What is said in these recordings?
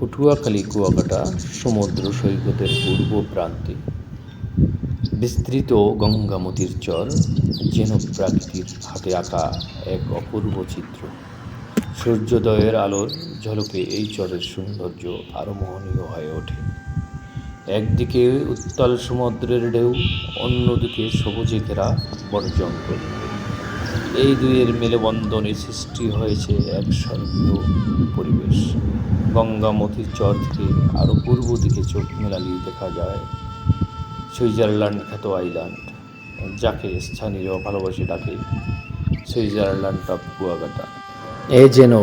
পটুয়াখালী, কুয়াকাটা, সমুদ্র সৈকতের পূর্ব প্রান্তে। বিস্তৃত গঙ্গামতির চর যেন প্রাকৃতির হাতে আঁকা এক অপূর্ব চিত্র। সূর্যোদয়ের আলোর ঝলকে এই চরের সৌন্দর্য আরও মোহনীয় হয়ে ওঠে। একদিকে উত্তাল সমুদ্রের ঢেউ, অন্যদিকে সবুজে ঘেরা বড় জঙ্গল। এই দুইয়ের মেলবন্ধনে সৃষ্টি হয়েছে এক স্বর্গীয় পরিবেশ। গঙ্গামতির চর থেকে আরও পূর্ব দিকে চোখ মেলালি দেখা যায় সুইজারল্যান্ড খ্যাত আইল্যান্ড যাকে স্থানীয় ভালোবাসে ডাকে সুইজারল্যান্ড অফ কুয়াকাটা এ যেন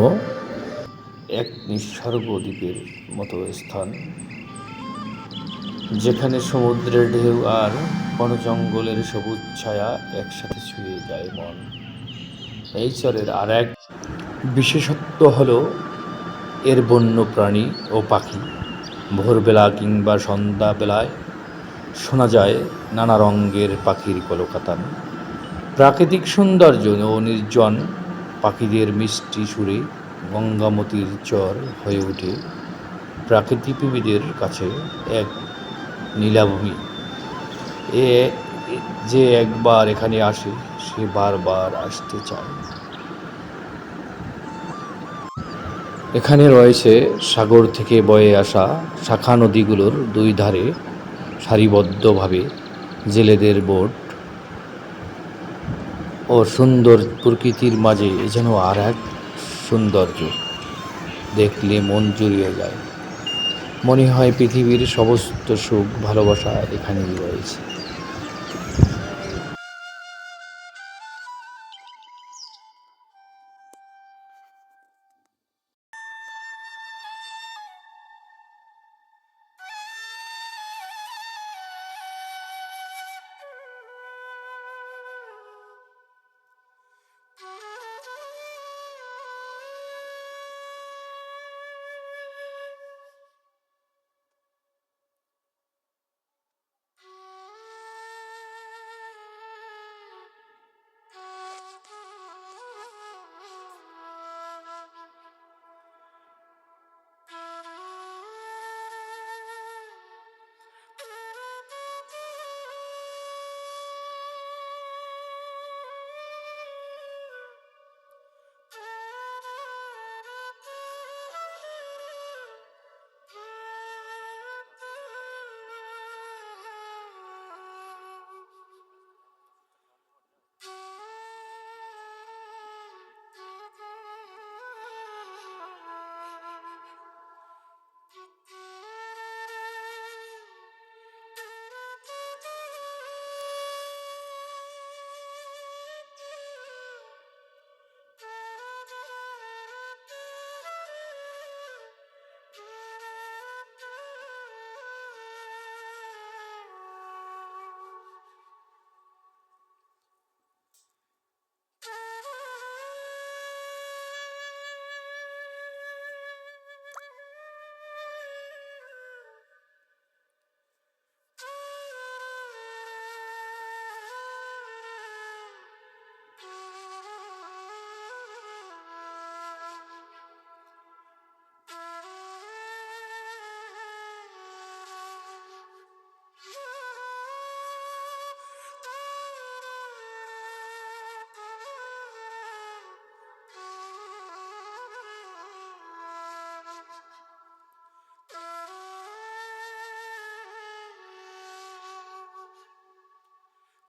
এক নিঃসর্গ দ্বীপের মতো স্থান যেখানে সমুদ্রের ঢেউ আর বন জঙ্গলের সবুজ ছায়া একসাথে ছুঁয়ে যায় মন। এই চরের আর এক বিশেষত্ব হল এর বন্য প্রাণী ও পাখি। ভোরবেলা কিংবা সন্ধ্যাবেলায় শোনা যায় নানা রঙের পাখির কলকাতান। প্রাকৃতিক সৌন্দর্য ও নির্জন পাখিদের মিষ্টি সুরে গঙ্গামতির চর হয়ে ওঠে। প্রাকৃতিপ্রেমীদের কাছে এক নীলাভূমি। এ যে একবার এখানে আসে, সে বারবার আসতে চায়। এখানে রয়েছে সাগর থেকে বয়ে আসা শাখা নদীগুলোর দুই ধারে সারিবদ্ধভাবে জেলেদের বোট ও সুন্দর প্রকৃতির মাঝে যেন আর এক সৌন্দর্য। দেখলে মন জুড়িয়ে যায়। মনে হয় পৃথিবীর সমস্ত সুখ ভালোবাসা এখানেই রয়েছে।